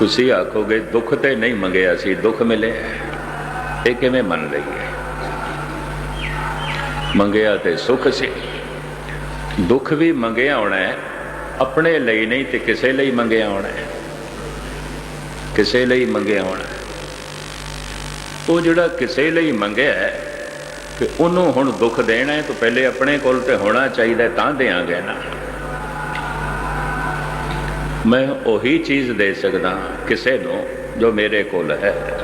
ਤੁਸੀਂ ਆਖੋਗੇ, ਦੁੱਖ ਤੇ ਨਹੀਂ ਮੰਗਿਆ ਸੀ, ਦੁੱਖ ਮਿਲੇ ਇਹ ਕਿਵੇਂ ਮੰਨ ਲਈਏ? ਮੰਗਿਆ ਤੇ ਸੁੱਖ ਸੀ। ਦੁੱਖ ਵੀ ਮੰਗਿਆ ਹੋਣਾ ਹੈ, ਆਪਣੇ ਲਈ ਨਹੀਂ ਤੇ ਕਿਸੇ ਲਈ ਮੰਗਿਆ ਹੋਣਾ ਹੈ। ਕਿਸੇ ਲਈ ਮੰਗਿਆ ਹੋਣਾ ਉਹ ਜਿਹੜਾ ਕਿਸੇ ਲਈ ਮੰਗਿਆ ਹੈ ਕਿ ਉਹਨੂੰ ਹੁਣ ਦੁੱਖ ਦੇਣਾ ਹੈ, ਤਾਂ ਪਹਿਲੇ ਆਪਣੇ ਕੋਲ ਤੇ ਹੋਣਾ ਚਾਹੀਦਾ ਤਾਂ ਦੇਾਂਗੇ ਨਾ। ਮੈਂ ਉਹੀ ਚੀਜ਼ ਦੇ ਸਕਦਾ ਕਿਸੇ ਨੂੰ ਜੋ ਮੇਰੇ ਕੋਲ ਹੈ।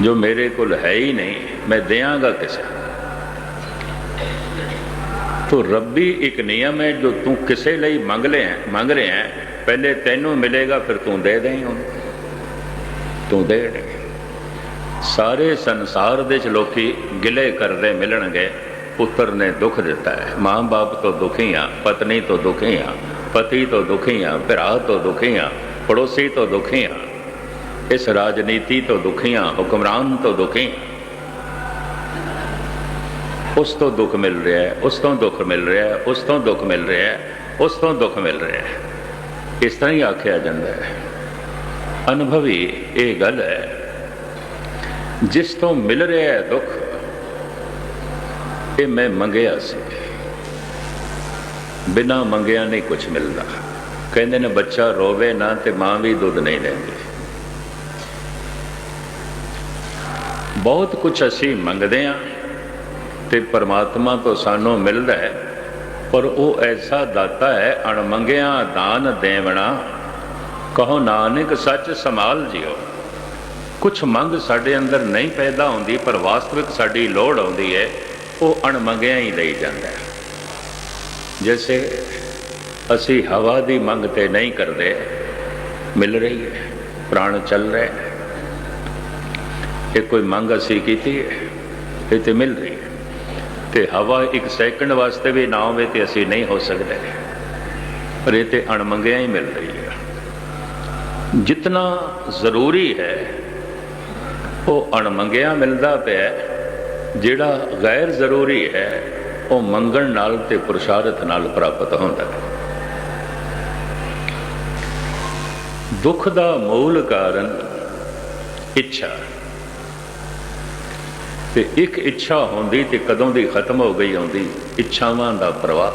ਜੋ ਮੇਰੇ ਕੋਲ ਹੈ ਹੀ ਨਹੀਂ, ਮੈਂ ਦਿਆਂਗਾ ਕਿਸੇ ਨੂੰ। ਤੋ ਰੱਬੀ ਇੱਕ ਨਿਯਮ ਹੈ ਜੋ ਤੂੰ ਕਿਸੇ ਲਈ ਮੰਗ ਲਿਆ, ਮੰਗ ਰਿਹਾ ਹੈ। ਪਹਿਲੇ ਤੈਨੂੰ ਮਿਲੇਗਾ, ਫਿਰ ਤੂੰ ਦੇ ਦੇਂ ਉਹਨੂੰ। ਤੂੰ ਦੇ ਦੇ। ਸਾਰੇ ਸੰਸਾਰ ਦੇ ਚ ਲੋਕੀ ਗਿਲੇ ਕਰਦੇ ਮਿਲਣਗੇ। ਪੁੱਤਰ ਨੇ ਦੁੱਖ ਦਿੱਤਾ ਹੈ। ਮਾਂ-ਬਾਪ ਤੋਂ ਦੁਖੀ ਆ ਪਤਨੀ ਤੋਂ ਦੁਖੀ ਆ ਪਤੀ ਤੋਂ ਦੁਖੀ ਆ, ਭਰਾ ਤੋਂ ਦੁਖੀ ਆ, ਪੜੋਸੀ ਤੋਂ ਦੁਖੀ ਆ, ਇਸ ਰਾਜਨੀਤੀ ਤੋਂ ਦੁਖੀ ਆ, ਹੁਕਮਰਾਨ ਤੋਂ ਦੁਖੀ ਉਸ ਤੋਂ ਦੁੱਖ ਮਿਲ ਰਿਹਾ ਹੈ, ਉਸ ਤੋਂ ਦੁੱਖ ਮਿਲ ਰਿਹਾ ਹੈ, ਉਸ ਤੋਂ ਦੁੱਖ ਮਿਲ ਰਿਹਾ ਹੈ, ਉਸ ਤੋਂ ਦੁੱਖ ਮਿਲ ਰਿਹਾ ਹੈ। ਇਸ ਤਰ੍ਹਾਂ ਹੀ ਆਖਿਆ ਜਾਂਦਾ ਹੈ। ਅਨੁਭਵੀ ਇਹ ਗੱਲ ਹੈ, ਜਿਸ ਤੋਂ ਮਿਲ ਰਿਹਾ ਹੈ ਦੁੱਖ, ਇਹ ਮੈਂ ਮੰਗਿਆ ਸੀ। ਬਿਨਾ ਮੰਗਿਆ ਨਹੀਂ ਕੁਝ ਮਿਲਦਾ। ਕਹਿੰਦੇ ਨੇ, ਬੱਚਾ ਰੋਵੇ ਨਾ ਤੇ ਮਾਂ ਵੀ ਦੁੱਧ ਨਹੀਂ ਲੈਂਦੀ। ਬਹੁਤ ਕੁਝ ਅਸੀਂ ਮੰਗਦੇ ਹਾਂ ਤੇ ਪਰਮਾਤਮਾ ਤੋਂ ਸਾਨੂੰ ਮਿਲਦਾ ਹੈ, ਪਰ ਉਹ ਐਸਾ ਦਾਤਾ ਹੈ, ਅਣਮੰਗਿਆ ਦਾਨ ਦੇਵਣਾ। ਕਹੋ, ਨਾਨਕ, ਸੱਚ ਸੰਭਾਲ ਜਿਓ। ਕੁਝ ਮੰਗ ਸਾਡੇ ਅੰਦਰ ਨਹੀਂ ਪੈਦਾ ਹੁੰਦੀ, ਪਰ ਵਾਸਤਵਿਕ ਸਾਡੀ ਲੋੜ ਆਉਂਦੀ ਹੈ, ਉਹ ਅਣਮੰਗਿਆ ਹੀ ਲਈ ਜਾਂਦਾ ਹੈ। ਜੈਸੇ ਅਸੀਂ ਹਵਾ ਦੀ ਮੰਗ ਤੇ ਨਹੀਂ ਕਰਦੇ ਮਿਲ ਰਹੀ ਹੈ ਪ੍ਰਾਣ ਚੱਲ ਰਹੇ ਇਹ ਕੋਈ ਮੰਗ ਅਸੀਂ ਕੀਤੀ ਹੈ ਇਹ ਤੇ ਮਿਲ ਰਹੀ ਹੈ ਤੇ ਹਵਾ ਇੱਕ ਸੈਕਿੰਡ ਵਾਸਤੇ ਵੀ ਨਾ ਹੋਵੇ ਤੇ ਅਸੀਂ ਨਹੀਂ ਹੋ ਸਕਦੇ ਪਰ ਇਹ ਤੇ ਅਣਮੰਗਿਆ ਹੀ ਮਿਲ ਰਹੀ ਹੈ ਜਿੰਨਾ ਜ਼ਰੂਰੀ ਹੈ ਉਹ ਅਣਮੰਗਿਆ ਮਿਲਦਾ ਪਿਆ ਜਿਹੜਾ ਗੈਰ ਜ਼ਰੂਰੀ ਹੈ ਉਹ ਮੰਗਣ ਨਾਲ ਤੇ ਪ੍ਰਸਾਰਤ ਨਾਲ ਪ੍ਰਾਪਤ ਹੁੰਦਾ ਹੈ। ਦੁੱਖ ਦਾ ਮੂਲ ਕਾਰਨ ਇੱਛਾ ਤੇ ਇੱਕ ਇੱਛਾ ਹੁੰਦੀ ਤੇ ਕਦੋਂ ਦੀ ਖਤਮ ਹੋ ਗਈ ਹੁੰਦੀ ਇੱਛਾਵਾਂ ਦਾ ਪ੍ਰਵਾਹ,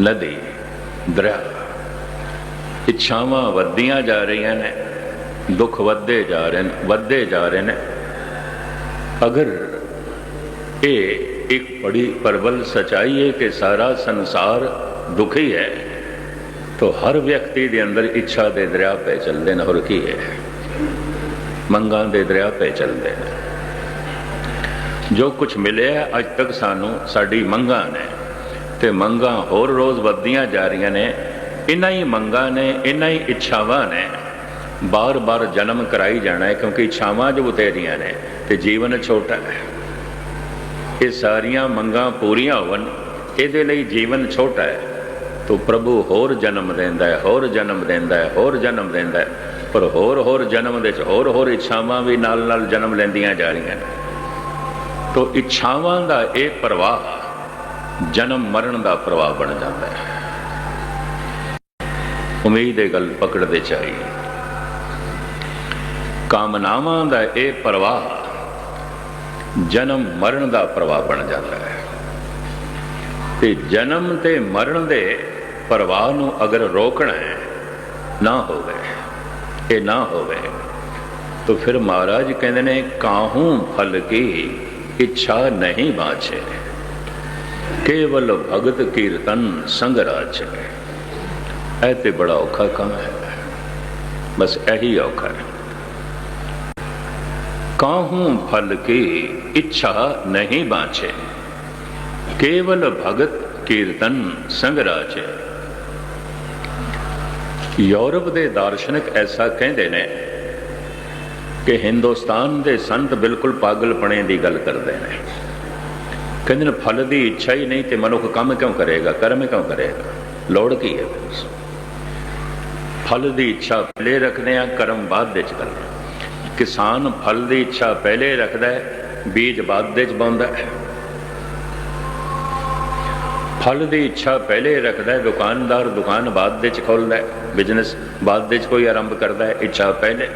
ਨਦੀ, ਦਰਿਆ। ਇੱਛਾਵਾਂ ਵੱਧਦੀਆਂ ਜਾ ਰਹੀਆਂ ਨੇ, ਦੁੱਖ ਵੱਧਦੇ ਜਾ ਰਹੇ ਨੇ, ਵੱਧਦੇ ਜਾ ਰਹੇ ਨੇ। ਅਗਰ ਇਹ ਇੱਕ ਬੜੀ ਪ੍ਰਬਲ ਸਚਾਈ ਹੈ ਕਿ ਸਾਰਾ ਸੰਸਾਰ ਦੁਖੀ ਹੈ। ਤੋ ਹਰ ਵਿਅਕਤੀ ਦੇ ਅੰਦਰ ਇੱਛਾ ਦੇ ਦਰਿਆ ਪੈ ਚੱਲਦੇ ਨੇ, ਹੋਰ ਕੀ ਹੈ? ਮੰਗਾਂ ਦੇ ਦਰਿਆ ਪੈ ਚੱਲਦੇ ਨੇ। ਜੋ ਕੁਝ ਮਿਲਿਆ ਅੱਜ ਤੱਕ ਸਾਨੂੰ, ਸਾਡੀ ਮੰਗਾਂ ਨੇ। ਤੇ ਮੰਗਾਂ ਹੋਰ ਰੋਜ਼ ਵੱਧਦੀਆਂ ਜਾ ਰਹੀਆਂ ਨੇ। ਇਨਾਂ ਹੀ ਮੰਗਾਂ ਨੇ ਇਨ੍ਹਾਂ ਹੀ ਇੱਛਾਵਾਂ ਨੇ। ਬਾਰ-ਬਾਰ ਜਨਮ ਕਰਾਈ ਜਾਣਾ ਹੈ, ਕਿਉਂਕਿ ਇੱਛਾਵਾਂ ਜੋ ਉਤੇਰੀਆਂ ਨੇ ਤੇ ਜੀਵਨ ਛੋਟਾ ਹੈ। ਇਹ ਸਾਰੀਆਂ ਮੰਗਾਂ ਪੂਰੀਆਂ ਹੋਵਨ ਇਹਦੇ ਲਈ ਜੀਵਨ ਛੋਟਾ ਹੈ। ਤੋ ਪ੍ਰਭੂ ਹੋਰ ਜਨਮ ਦਿੰਦਾ ਹੈ, ਹੋਰ ਜਨਮ ਦਿੰਦਾ ਹੈ, ਹੋਰ ਜਨਮ ਦਿੰਦਾ ਹੈ। ਪਰ ਹੋਰ ਹੋਰ ਜਨਮ ਦੇ ਚ ਹੋਰ ਹੋਰ ਇੱਛਾਵਾਂ ਵੀ ਨਾਲ ਨਾਲ ਜਨਮ ਲੈਂਦੀਆਂ ਜਾ ਰਹੀਆਂ ਨੇ। ਤੋ ਇੱਛਾਵਾਂ ਦਾ ਇਹ ਪ੍ਰਵਾਹ, ਜਨਮ ਮਰਨ ਦਾ ਪ੍ਰਵਾਹ ਬਣ ਜਾਂਦਾ ਹੈ। ਉਮੀਦ ਇਹ ਗੱਲ ਪਕੜਦੇ ਚਾਹੀਏ। ਕਾਮਨਾਵਾਂ ਦਾ ਇਹ ਪ੍ਰਵਾਹ ਜਨਮ ਮਰਨ ਦਾ ਪ੍ਰਵਾਹ ਬਣ ਜਾਂਦਾ ਹੈ। ਤੇ ਜਨਮ ਤੇ ਮਰਨ ਦੇ ਪ੍ਰਵਾਹ ਨੂੰ ਅਗਰ ਰੋਕਣਾ ਹੈ, ਨਾ ਹੋਵੇ, ਇਹ ਨਾ ਹੋਵੇ, ਤਾਂ ਫਿਰ ਮਹਾਰਾਜ ਕਹਿੰਦੇ ਨੇ, ਕਾਹੂ ਫਲ ਕੀ ਇੱਛਾ ਨਹੀਂ ਬਾਛੇ ਕੇਵਲ ਭਗਤ ਕੀਰਤਨ ਸੰਗ ਰਾਜ। ਇਹ ਤੇ ਬੜਾ ਔਖਾ ਕੰਮ ਹੈ। ਬਸ ਇਹੀ ਔਖਾ ਹੈ। ਕਾਹੂ ਫਲ ਕੀ ਇੱਛਾ ਨਹੀਂ ਬਾਛੇ ਕੇਵਲ ਭਗਤ ਕੀਰਤਨ ਸੰਗਰਾਜ ਯੂਰਪ ਦੇ ਦਾਰਸ਼ਨਿਕ ਐਸਾ ਕਹਿੰਦੇ ਨੇ ਕਿ ਹਿੰਦੁਸਤਾਨ ਦੇ ਸੰਤ ਬਿਲਕੁਲ ਪਾਗਲਪਣੇ ਦੀ ਗੱਲ ਕਰਦੇ ਨੇ ਕਹਿੰਦੇ ਨੇ ਫਲ ਦੀ ਇੱਛਾ ਹੀ ਨਹੀਂ ਤੇ ਮਨੁੱਖ ਕੰਮ ਕਿਉਂ ਕਰੇਗਾ ਕਰਮ ਕਿਉਂ ਕਰੇਗਾ ਲੋੜ ਕੀ ਹੈ ਫਲ ਦੀ ਇੱਛਾ ਪਹਿਲੇ ਰੱਖਦੇ ਆ ਕਰਮ ਬਾਅਦ ਵਿੱਚ ਕਰਦੇ ਕਿਸਾਨ ਫਲ ਦੀ ਇੱਛਾ ਪਹਿਲੇ ਰੱਖਦਾ ਹੈ ਬੀਜ ਬਾਅਦ ਵਿੱਚ ਪਾਉਂਦਾ ਹੈ ਫਲ ਦੀ ਇੱਛਾ ਪਹਿਲੇ ਰੱਖਦਾ ਹੈ ਦੁਕਾਨਦਾਰ ਦੁਕਾਨ ਬਾਅਦ ਦੇ ਚ ਖੋਲਦਾ ਹੈ ਬਿਜ਼ਨਸ ਬਾਅਦ ਦੇ ਚ ਕੋਈ ਆਰੰਭ ਕਰਦਾ ਹੈ ਇੱਛਾ ਪਹਿਲੇ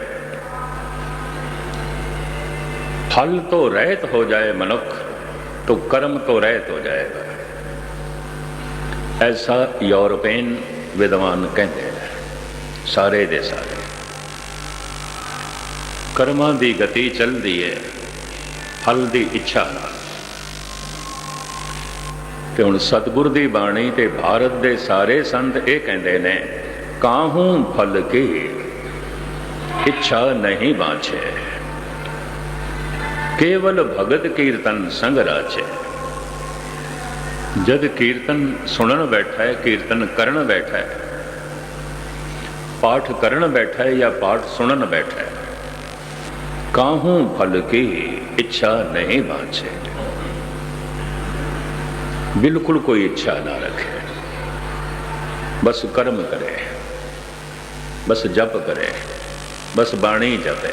फल तो रहित हो जाए मनुख तो कर्म तो रहित हो जाएगा ऐसा यूरोपियन विद्वान कहते हैं ਸਾਰੇ ਦੇ ਸਾਰੇ ਕਰਮਾਂ ਦੀ ਗਤੀ ਚੱਲਦੀ ਹੈ ਫਲ ਦੀ ਇੱਛਾ ਨਾਲ। ਤੇ ਹੁਣ ਸਤਿਗੁਰ ਦੀ ਬਾਣੀ ਤੇ ਭਾਰਤ ਦੇ ਸਾਰੇ ਸੰਤ ਇਹ ਕਹਿੰਦੇ ਨੇ, ਕਾਹੂ ਫਲ ਕੀ? ਇੱਛਾ ਨਹੀਂ ਬਾਝੇ ਕੇਵਲ ਭਗਤ ਕੀਰਤਨ ਸੰਗ ਰਾਜੇ। ਜਦ ਕੀਰਤਨ ਸੁਣਨ ਬੈਠਾ ਹੈ ਕੀਰਤਨ ਕਰਨ ਬੈਠਾ ਹੈ ਪਾਠ ਕਰਨ ਬੈਠਾ ਹੈ ਜਾਂ ਪਾਠ ਸੁਣਨ ਬੈਠਾ ਹੈ ਕਾਹੂ ਫਲ ਕੀ ਇੱਛਾ ਨਹੀਂ ਬਾਝੇ ਬਿਲਕੁਲ ਕੋਈ ਇੱਛਾ ਨਾ ਰੱਖੇ ਬਸ ਕਰਮ ਕਰੇ ਬਸ ਜਪ ਕਰੇ ਬਸ ਬਾਣੀ ਜਪੇ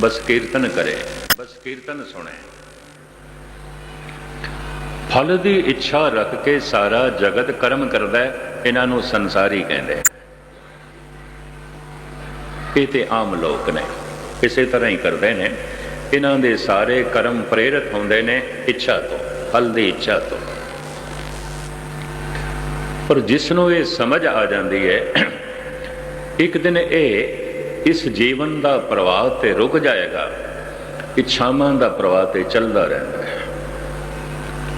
ਬਸ ਕੀਰਤਨ ਕਰੇ ਬਸ ਕੀਰਤਨ ਸੁਣੇ ਫਲ ਦੀ ਇੱਛਾ ਰੱਖ ਕੇ ਸਾਰਾ ਜਗਤ ਕਰਮ ਕਰਦਾ ਹੈ ਇਹਨਾਂ ਨੂੰ ਸੰਸਾਰੀ ਕਹਿੰਦੇ ਇਹ ਤੇ ਆਮ ਲੋਕ ਨੇ ਇਸੇ ਤਰ੍ਹਾਂ ਹੀ ਕਰਦੇ ਨੇ। ਇਹਨਾਂ ਦੇ ਸਾਰੇ ਕਰਮ ਪ੍ਰੇਰਿਤ ਹੁੰਦੇ ਨੇ ਇੱਛਾ ਤੋਂ, ਫਲ ਦੀ ਇੱਛਾ ਤੋਂ। ਪਰ ਜਿਸ ਨੂੰ ਇਹ ਸਮਝ ਆ ਜਾਂਦੀ ਹੈ, ਇੱਕ ਦਿਨ ਇਹ ਇਸ ਜੀਵਨ ਦਾ ਪ੍ਰਵਾਹ ਤੇ ਰੁਕ ਜਾਏਗਾ। ਇੱਛਾਵਾਂ ਦਾ ਪ੍ਰਵਾਹ ਤੇ ਚੱਲਦਾ ਰਹਿੰਦਾ ਹੈ।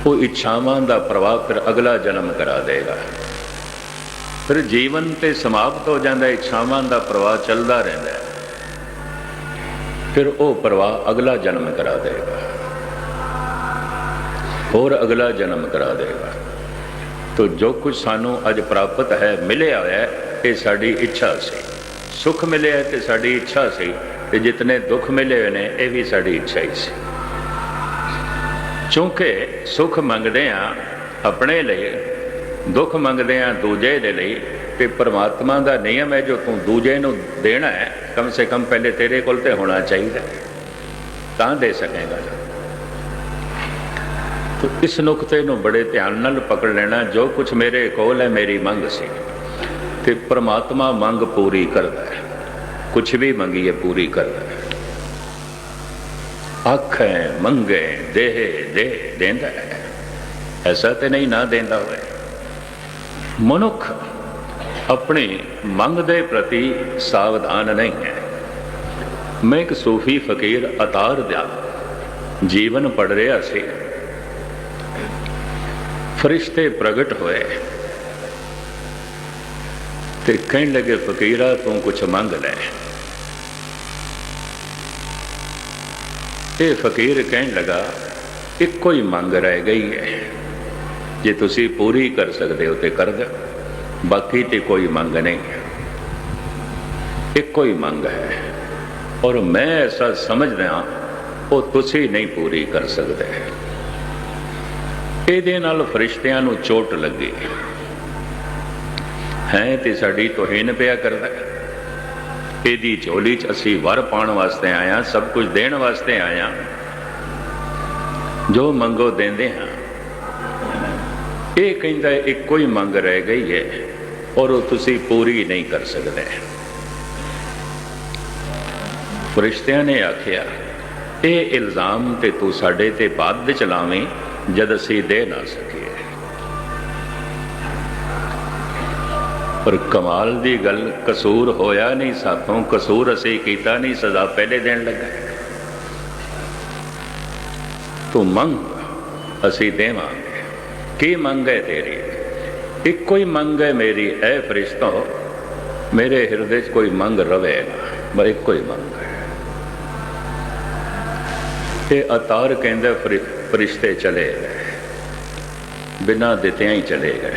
ਉਹ ਇੱਛਾਵਾਂ ਦਾ ਪ੍ਰਵਾਹ ਫਿਰ ਅਗਲਾ ਜਨਮ ਕਰਾ ਦੇਗਾ। ਫਿਰ ਜੀਵਨ ਤੇ ਸਮਾਪਤ ਹੋ ਜਾਂਦਾ, ਇੱਛਾਵਾਂ ਦਾ ਪ੍ਰਵਾਹ ਚੱਲਦਾ ਰਹਿੰਦਾ ਹੈ। ਫਿਰ ਉਹ ਪ੍ਰਵਾਹ ਅਗਲਾ ਜਨਮ ਕਰਾ ਦੇਗਾ। ਹੋਰ ਅਗਲਾ ਜਨਮ ਕਰਾ ਦੇਗਾ। ਤੋ ਜੋ ਕੁਝ ਸਾਨੂੰ ਅੱਜ ਪ੍ਰਾਪਤ ਹੈ, ਮਿਲਿਆ ਹੋਇਆ ਇਹ ਸਾਡੀ ਇੱਛਾ ਸੀ। ਸੁਖ ਮਿਲਿਆ ਹੈ ਤੇ ਸਾਡੀ ਇੱਛਾ ਸੀ ਤੇ ਜਿਤਨੇ ਦੁੱਖ ਮਿਲੇ ਹੋਏ ਨੇ, ਇਹ ਵੀ ਸਾਡੀ ਇੱਛਾ ਹੀ ਸੀ। ਕਿਉਂਕਿ ਸੁਖ ਮੰਗਦੇ ਆ ਆਪਣੇ ਲਈ, ਦੁੱਖ ਮੰਗਦੇ ਆ ਦੂਜੇ ਦੇ ਲਈ ਤੇ ਪ੍ਰਮਾਤਮਾ ਦਾ ਨਿਯਮ ਹੈ, ਜੋ ਤੂੰ ਦੂਜੇ ਨੂੰ ਦੇਣਾ ਹੈ, ਕਮ ਸੇ ਕਮ ਪਹਿਲੇ ਤੇਰੇ ਕੋਲ ਤੇ ਹੋਣਾ ਚਾਹੀਦਾ ਤਾਂ ਦੇ ਸਕੇਗਾ। ਤੋ ਇਸ ਨੁਕਤੇ ਨੂੰ ਬੜੇ ਧਿਆਨ ਨਾਲ ਪਕੜ ਲੈਣਾ, ਜੋ ਕੁਝ ਮੇਰੇ ਕੋਲ ਹੈ, ਮੇਰੀ ਮੰਗ ਸੀ। ਤੇ ਪ੍ਰਮਾਤਮਾ ਮੰਗ ਪੂਰੀ ਕਰਦਾ ਹੈ। ਕੁਝ ਵੀ ਮੰਗੀਏ, ਪੂਰੀ ਕਰਦਾ ਹੈ। ਆਖੇ, ਮੰਗੇ, ਦੇਹ, ਦੇ, ਦੇਂਦਾ ਹੈ। ਐਸਾ ਤੇ ਨਹੀਂ ਨਾ ਦੇਂਦਾ ਹੋਵੇ ਮਨੁੱਖ ਆਪਣੀ ਮੰਗ ਦੇ ਪ੍ਰਤੀ ਸਾਵਧਾਨ ਨਹੀਂ ਹੈ। ਮੈਂ ਇੱਕ ਸੂਫੀ ਫਕੀਰ ਅਤਾਰ ਦਾ ਜੀਵਨ ਪੜ ਰਿਹਾ ਸੀ। ਫਰਿਸ਼ਤੇ ਪ੍ਰਗਟ ਹੋਏ। ਤੇ ਕਹਿਣ ਲੱਗੇ, ਫਕੀਰਾ, ਤੂੰ ਕੁਝ ਮੰਗ ਲੈ। ਇਹ ਫਕੀਰ ਕਹਿਣ ਲਗਾ, ਇੱਕੋ ਹੀ ਮੰਗ ਰਹਿ ਗਈ ਹੈ। ਜੇ ਤੁਸੀਂ ਪੂਰੀ ਕਰ ਸਕਦੇ ਹੋ ਤੇ ਕਰ ਦਿਓ। ਬਾਕੀ ਤੇ ਕੋਈ ਮੰਗ ਨਹੀਂ। ਇੱਕੋ ਹੀ ਮੰਗ ਹੈ। ਔਰ ਮੈਂ ਐਸਾ ਸਮਝਦਾ ਉਹ ਤੁਸੀਂ ਨਹੀਂ ਪੂਰੀ ਕਰ ਸਕਦੇ। ਇਹਦੇ ਨਾਲ ਫਰਿਸ਼ਤਿਆਂ ਨੂੰ ਚੋਟ ਲੱਗੀ। ਹੈ ਤੇ ਸਾਡੀ ਤੋਹੀਨ ਪਿਆ ਕਰਦਾ। ਇਹਦੀ ਝੋਲੀ 'ਚ ਅਸੀਂ ਵਰ ਪਾਉਣ ਵਾਸਤੇ ਆਇਆ, ਸਭ ਕੁਝ ਦੇਣ ਵਾਸਤੇ ਆਇਆ। ਜੋ ਮੰਗੋ ਦਿੰਦੇ ਹਾਂ। ਇਹ ਕਹਿੰਦਾ ਇੱਕੋ ਹੀ ਮੰਗ ਰਹਿ ਗਈ ਹੈ। ਔਰ ਉਹ ਤੁਸੀਂ ਪੂਰੀ ਨਹੀਂ ਕਰ ਸਕਦੇ। ਫਰਿਸ਼ਤਿਆਂ ਨੇ ਆਖਿਆ, ਇਹ ਇਲਜ਼ਾਮ ਤੇ ਤੂੰ ਸਾਡੇ ਤੇ ਬਾਅਦ ਵਿੱਚ ਲਾਵੇਂ ਜਦ ਅਸੀਂ ਦੇ ਨਾ ਸਕੀਏ। ਪਰ ਕਮਾਲ ਦੀ ਗੱਲ ਕਸੂਰ ਹੋਇਆ ਨਹੀਂ ਸਾਥੋਂ, ਕਸੂਰ ਅਸੀਂ ਕੀਤਾ ਨਹੀਂ, ਸਜ਼ਾ ਪਹਿਲੇ ਦੇਣ ਲੱਗਾ। ਤੂੰ ਮੰਗ, ਅਸੀਂ ਦੇਵਾਂਗੇ। ਕੀ ਮੰਗ ਹੈ ਤੇਰੀ? ਇੱਕੋ ਹੀ ਮੰਗ ਹੈ ਮੇਰੀ ਐ ਫਰਿਸ਼ਤੋ, ਮੇਰੇ ਹਿਰਦੇ 'ਚ ਕੋਈ ਮੰਗ ਰਵੇ ਨਾ। ਬਸ ਇੱਕੋ ਹੀ ਮੰਗ ਹੈ। ਇਹ ਅਤਾਰ ਕਹਿੰਦਾ ਫਰਿਸ਼ਤੇ ਚਲੇ ਗਏ। ਬਿਨਾਂ ਦਿੱਤਿਆਂ ਹੀ ਚਲੇ ਗਏ।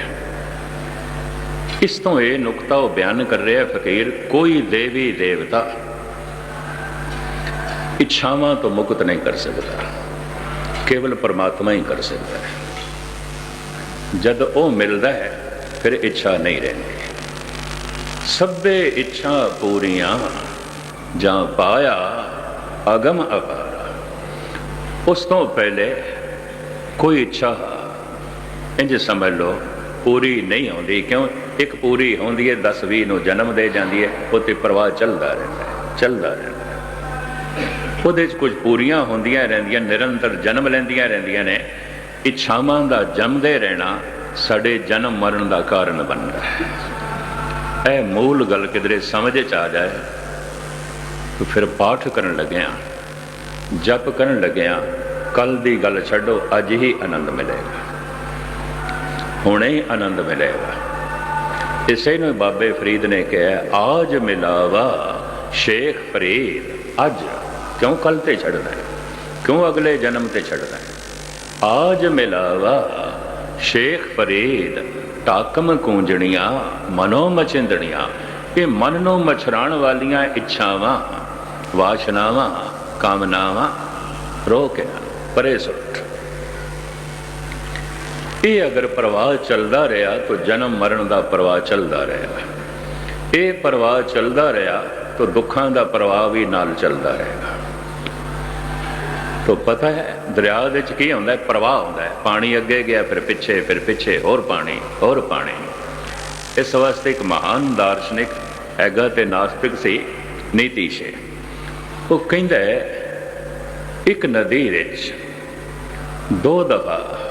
ਇਸ ਤੋਂ ਇਹ ਨੁਕਤਾ ਉਹ ਬਿਆਨ ਕਰ ਰਿਹਾ ਫਕੀਰ, ਕੋਈ ਦੇਵੀ ਦੇਵਤਾ ਇੱਛਾਵਾਂ ਤੋਂ ਮੁਕਤ ਨਹੀਂ ਕਰ ਸਕਦਾ। ਕੇਵਲ ਪਰਮਾਤਮਾ ਹੀ ਕਰ ਸਕਦਾ ਹੈ। ਜਦ ਉਹ ਮਿਲਦਾ ਹੈ, ਫਿਰ ਇੱਛਾ ਨਹੀਂ ਰਹਿੰਦੀ। ਸਭੇ ਇੱਛਾ ਪੂਰੀਆਂ, ਜਾਂ ਪਾਇਆ ਅਗਮ ਅਪਾਰਾ। ਉਸ ਤੋਂ ਪਹਿਲੇ ਕੋਈ ਇੱਛਾ, ਇੰਜ ਸਮਝ ਲਓ, ਪੂਰੀ ਨਹੀਂ ਆਉਂਦੀ। ਕਿਉਂ? ਇੱਕ ਪੂਰੀ ਹੁੰਦੀ ਹੈ 10 20 ਨੂੰ ਜਨਮ ਦੇ ਜਾਂਦੀ ਹੈ ਉਹ ਤੇ ਪ੍ਰਵਾਹ ਚੱਲਦਾ ਰਹਿੰਦਾ ਹੈ, ਚੱਲਦਾ ਰਹਿੰਦਾ ਉਹਦੇ 'ਚ ਕੁਝ ਪੂਰੀਆਂ ਹੁੰਦੀਆਂ ਰਹਿੰਦੀਆਂ, ਨਿਰੰਤਰ ਜਨਮ ਲੈਂਦੀਆਂ ਰਹਿੰਦੀਆਂ ਨੇ। ਇੱਛਾਵਾਂ ਦਾ ਜੰਮਦੇ ਰਹਿਣਾ ਸਾਡੇ ਜਨਮ ਮਰਨ ਦਾ ਕਾਰਨ ਬਣਦਾ ਹੈ। ਇਹ ਮੂਲ ਗੱਲ ਕਿਧਰੇ ਸਮਝ ਚ ਆ ਜਾਏ, ਤਾਂ ਫਿਰ ਪਾਠ ਕਰਨ ਲੱਗਿਆ, ਜਪ ਕਰਨ ਲੱਗਿਆ, ਕੱਲ ਦੀ ਗੱਲ ਛੱਡੋ, ਅੱਜ ਹੀ ਆਨੰਦ ਮਿਲੇਗਾ। ਹੁਣੇ ਹੀ ਆਨੰਦ ਮਿਲੇਗਾ। ਇਸੇ ਨੂੰ ਬਾਬੇ ਫਰੀਦ ਨੇ ਕਿਹਾ, ਆਜ ਮਿਲਾਵਾ ਸ਼ੇਖ ਫਰੀਦ, ਅੱਜ ਕਿਉਂ ਕੱਲ ਤੇ ਛੱਡਦਾ ਕਿਉਂ ਅਗਲੇ ਜਨਮ ਤੇ ਛੱਡਦਾ ਆਜ ਮਿਲਾਵਾ ਸ਼ੇਖ ਫਰੀਦ ਟਾਕਮ ਕੂੰਜਣੀਆਂ, ਮਨੋ ਮਚਿੰਦਣੀਆਂ, ਇਹ ਮਨ ਨੂੰ ਮਛਰਾਣ ਵਾਲੀਆਂ ਇੱਛਾਵਾਂ, ਵਾਸ਼ਨਾਵਾਂ, ਕਾਮਨਾਵਾਂ ਰੋਕਿਆ ਪਰੇ ਸੁੱਟ। ਇਹ ਅਗਰ ਪ੍ਰਵਾਹ ਚੱਲਦਾ ਰਿਹਾ ਤਾਂ ਜਨਮ ਮਰਨ ਦਾ ਪ੍ਰਵਾਹ ਚੱਲਦਾ ਰਿਹਾ। ਇਹ ਪ੍ਰਵਾਹ ਚੱਲਦਾ ਰਿਹਾ ਤਾਂ ਦੁੱਖਾਂ ਦਾ ਪ੍ਰਵਾਹ ਵੀ ਨਾਲ ਚੱਲਦਾ ਰਹੇਗਾ ਤੋ ਪਤਾ ਹੈ ਦਰਿਆ ਦੇ ਵਿੱਚ ਕੀ ਹੁੰਦਾ ਪ੍ਰਵਾਹ ਹੁੰਦਾ ਹੈ। ਪਾਣੀ ਅੱਗੇ ਗਿਆ, ਫਿਰ ਪਿੱਛੇ ਫਿਰ ਪਿੱਛੇ, ਹੋਰ ਪਾਣੀ ਹੋਰ ਪਾਣੀ। ਇਸ ਵਾਸਤੇ ਇੱਕ ਮਹਾਨ ਦਾਰਸ਼ਨਿਕ ਹੈਗਾ ਤੇ ਨਾਸਤਿਕ ਸੀ ਨੀਤੀਸ਼ੇ। ਉਹ ਕਹਿੰਦਾ ਹੈ, ਇੱਕ ਨਦੀ ਵਿੱਚ ਦੋ ਦਫਾ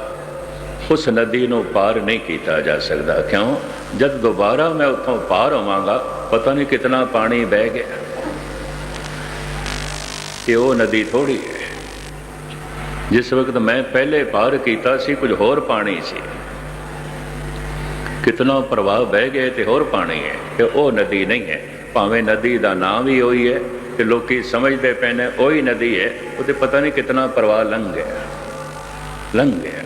ਉਸ ਨਦੀ ਨੂੰ ਪਾਰ ਨਹੀਂ ਕੀਤਾ ਜਾ ਸਕਦਾ। ਕਿਉਂ? ਜਦ ਦੁਬਾਰਾ ਮੈਂ ਉੱਥੋਂ ਪਾਰ ਹੋਵਾਂਗਾ, ਪਤਾ ਨਹੀਂ ਕਿੰਨਾ ਪਾਣੀ ਵਹਿ ਗਿਆ। ਇਹ ਉਹ ਨਦੀ ਥੋੜੀ ਹੈ। ਜਿਸ ਵਕਤ ਮੈਂ ਪਹਿਲੇ ਪਾਰ ਕੀਤਾ ਸੀ, ਕੁਝ ਹੋਰ ਪਾਣੀ ਸੀ। ਕਿਤਨਾ ਪ੍ਰਵਾਹ ਵਹਿ ਗਏ ਤੇ ਹੋਰ ਪਾਣੀ ਹੈ ਤੇ ਉਹ ਨਦੀ ਨਹੀਂ ਹੈ। ਭਾਵੇਂ ਨਦੀ ਦਾ ਨਾਮ ਵੀ ਉਹੀ ਹੈ ਤੇ ਲੋਕੀ ਸਮਝਦੇ ਪਏ ਨੇ, ਉਹੀ ਨਦੀ ਹੈ। ਉਹਦੇ ਪਤਾ ਨਹੀਂ ਕਿਤਨਾ ਪ੍ਰਵਾਹ ਲੰਘ ਗਿਆ। ਲੰਘ ਗਿਆ।